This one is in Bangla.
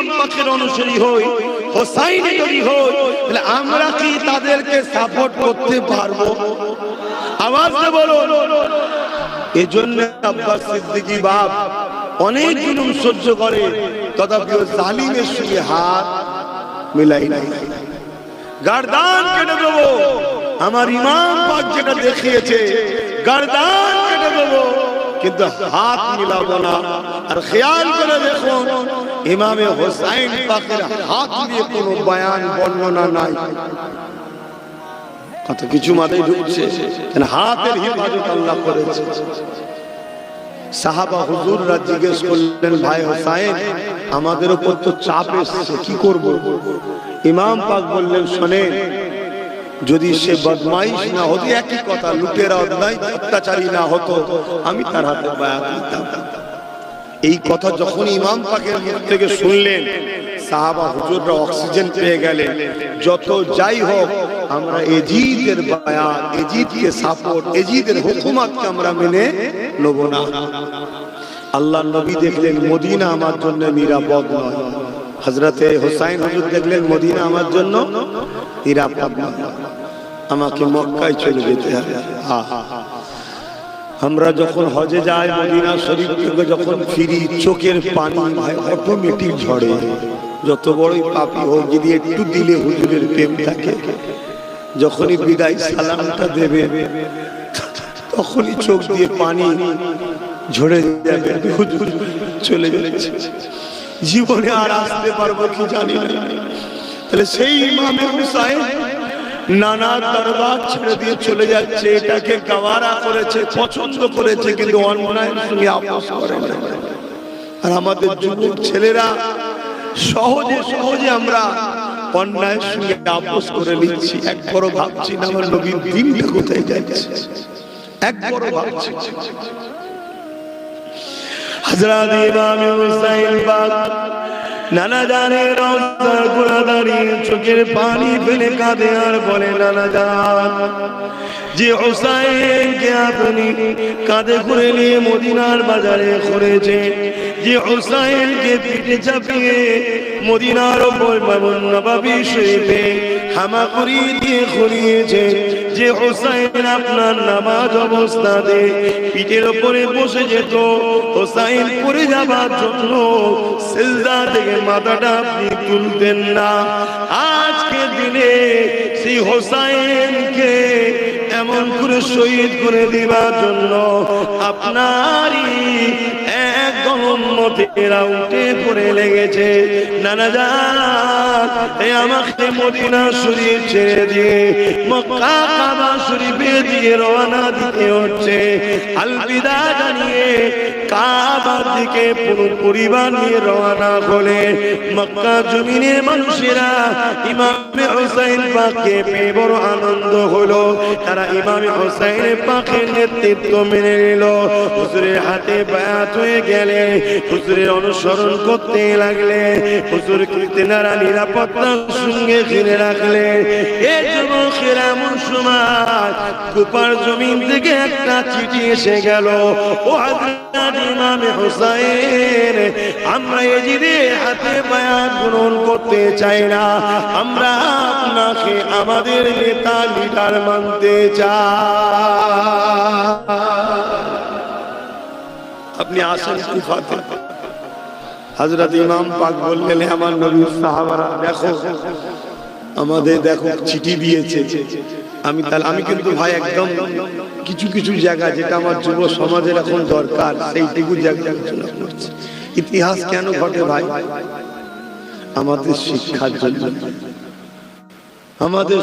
ইমাম অনুসারী হই হোসাইনে যদি হই, তাহলে আমরা কি তাদেরকে সাপোর্ট করতে পারব? বলো। আব্বাস সিদ্দিকী বাপ অনেক জুলুম সহ্য করে জালিমের সঙ্গে হাত মিলাই নাই। গার্দান কেটে দেবো। আমার ইমাম পাক যেটা দেখিয়েছে, গার্দান কেটে দেবো, কিন্তু হাত মিলাবো না। আর খেয়াল করে দেখুন, ইমামে হোসাইন পাকের হাত দিয়ে কোনো বয়ান, বর্ণনা নাই। কত কিছু মাথায় ঢুকছে। হাতের হিফাজত আল্লাহ করেছে। সাহাবা হুজুররা জিজ্ঞেস করলেন, ভাই হোসাইন, আমাদের উপর তো চাপ এসছে, কি করব? ইমাম পাক বললেন, শোনেন, যদি সে বদমাইশ না হতো, একই কথা, লুটেরা অত্যাচারী না হতো, আমি তার হাতে বায়াত দিতাম। এই কথা যখন ইমাম পাকের মুখ থেকে শুনলেন, সাহাবা হুজুররা অক্সিজেন পেয়ে গেলেন। যত যাই হোক, আমরা এজিদের বায়া এজিদকে সাপোর্ট, এজিদের হুকুমাতকে আমরা মেনে নেব না। আল্লাহ নবী দেখলেন, মদিনা আমার জন্য নিরাপদ নয়। হজরতে হোসাইন হুজুর দেখলেন, মদিনা আমার জন্য নিরাপদ নয়। আমাকে মক্কায় চলে যেতে হবে। হা হা হা আমরা যখন হজে যাই, মদিনা শরীফ থেকে যখন ফিরি, চোখের পানি অটোমেটিক ঝরে। যত বড়ই পাপি হোক, যদি একটু দিলে হুজুরের প্রেম থাকে, যখনই বিদায় সালামটা দেবে, তখনই চোখ দিয়ে পানি ঝরে যাবে, হুজুর চলে যাচ্ছে জীবনে আর আসতে পারব কি জানি তাহলে সেই ইমামে হুসাইন নানা দরবার ছেড়ে দিয়ে চলে যাচ্ছে, এটাকে গাওয়ারা করেছে, পছন্দ করেছে, কিন্তু অন্যায়ের সঙ্গে আপোষ করে আর আমাদের যুবক ছেলেরা, সহজে সহজে আমরা অন্যায়ের সঙ্গে আপোষ করে নিচ্ছি। একবারও ভাবছি না, আমার নবীর দিনটা কোথায় যাচ্ছে? একবারও ভাবছি। হযরত ইমাম হুসাইন পাক নানা জানে রওজার গোড়া দাঁড়িয়ে চোখের পানি ফেলে কাঁদে আর বলে, নানা জান, যে হুসাইনকে আপনি কাঁধে করে নিয়ে মদিনার বাজারে করেছে যে হুসাইনকে পিঠে চাপিয়ে মদিনার ওপর বাবন নবাবি শরীফে হামাকুড়ি দিয়ে খড়িয়েছে যে হোসাইন আপনার নামাজ অবস্থাতে পিঠের ওপরে বসে যেত। হোসাইন পড়ে যাবার জন্য সেজদা থেকে মাথাটা আপনি তুলতেন না। আজকে দিনে সেই হোসাইনকে এমন করে শহীদ করে দিবার জন্য আপনারই একদম উঠে পড়ে লেগেছে। নানা যান আমাকে মদিনা শরীফ ছেড়ে দিয়ে, মক্কা কাবা শরীফে দিয়ে রওনা দিতে হচ্ছে। আলবিদা জানিয়ে কাবার দিকে পুরো পরিবার নিয়ে রওনা হলে, মক্কা জমিনের মানুষেরা ইমামে হোসাইন পাককে পেয়ে বড় আনন্দ হলো। তারা ইমামে হোসাইন পাকের নেতৃত্ব মেনে নিল। হুজুরের হাতে বায়াত হয়ে গেলে হুজুরের অনুসরণ করতে লাগলে, হুজুর তেনারা নিরাপত্তার সঙ্গে ঘিরে রাখলে। এই যুবকের এমন কুপার জমিন থেকে একটা চিঠি এসে গেল, ও ইমামে হোসাইন, আমরা এজিদের হাতে বায়াত গ্রহণ করতে চাই না। আমরা আপনাকে, আমাদের নেতা, লিডার মানতে চাই। আপনি আসেন হযরত ইমাম পাক বললেন, "হে আমার নবী, সাহাবারা, দেখো, আমাদের দেখো, চিঠি দিয়েছে। আমি তাহলে, আমি কিন্তু ভাই একদম কিছু কিছু জায়গা যেটা আমার যুব সমাজের এখন দরকার, সেইটুকু জায়গা আলোচনা করছি। ইতিহাস কেন ঘটে ভাই? আমাদের শিক্ষার জন্য। আমাদের